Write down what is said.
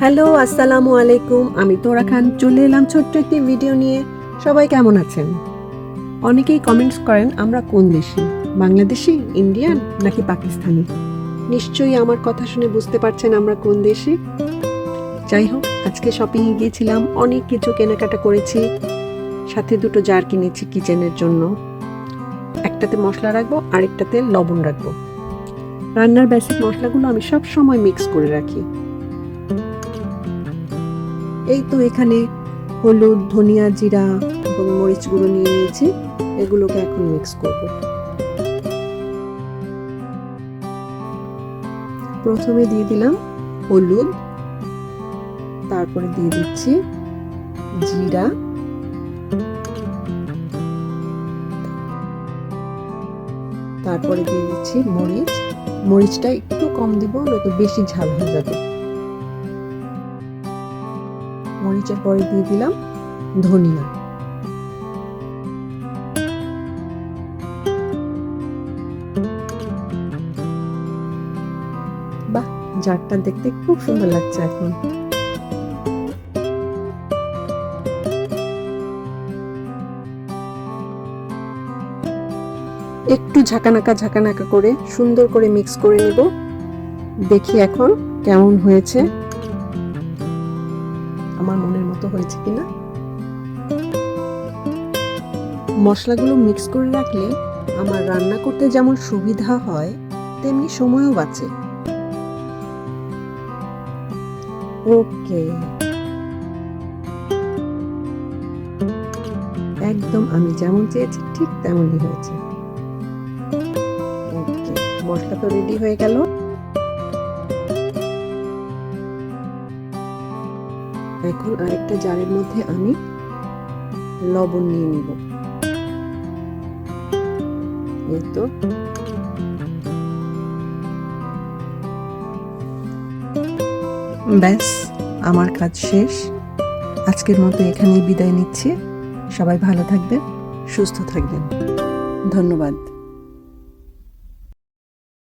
Hello, আসসালামু আলাইকুম। আমি তোরা খান। চলে এলাম ছোট্ট একটি ভিডিও নিয়ে। সবাই কেমন আছেন? অনেকেই কমেন্টস করেন, আমরা কোন দেশি? বাংলাদেশি ইন্ডিয়ান নাকি পাকিস্তানি? নিশ্চয়ই আমার কথা শুনে বুঝতে পারছেন আমরা কোন দেশি। যাই হোক, আজকে শপিংয়ে গিয়েছিলাম, অনেক কিছু কেনাকাটা করেছি। সাথে দুটো জার কিনেছি কিচেনের জন্য। একটাতে মশলা রাখব, আরেকটাতে লবণ রাখব। রান্নার বেসিক মশলাগুলো আমি সব সময় মিক্স করে রাখি। এই তো এখানে হলুদ, ধনিয়া, জিরা এবং মরিচ গুঁড়ো নিয়ে নিয়েছি। এগুলোকে এখন মিক্স করব। প্রথমে দিয়ে দিলাম হলুদ, তারপরে দিয়ে দিচ্ছি জিরা। তারপরে দিয়ে দিচ্ছি মরিচ। মরিচটা একটু কম দিব নয়তো বেশি ঝাল হয়ে যাবে। মরিচের পরে দিয়ে দিলাম ধনিয়া। বাহ, জারটা দেখতে খুব সুন্দর লাগছে এখন। একটু ঝাঁকানাকা ঝাঁকানাকা করে সুন্দর করে মিক্স করে নেব। দেখি এখন কেমন হয়েছে। আমার মনের মতো হয়েছে কিনা? মশলাগুলো মিক্স করে রাখলে আমার রান্না করতে যেমন সুবিধা হয়, তেমনি সময়ও বাঁচে। ওকে। একদম আমি যেমন চেয়েছি, ঠিক তেমনই হয়েছে। মশলা তো রেডি হয়ে গেল। এখন আরেকটা জারের মধ্যে আমি লবণ নিয়ে নিব। এই তো। ব্যাস, আমার কাজ শেষ। আজকের মতো এখানেই বিদায় নিচ্ছি। সবাই ভালো থাকবেন, সুস্থ থাকবেন। ধন্যবাদ।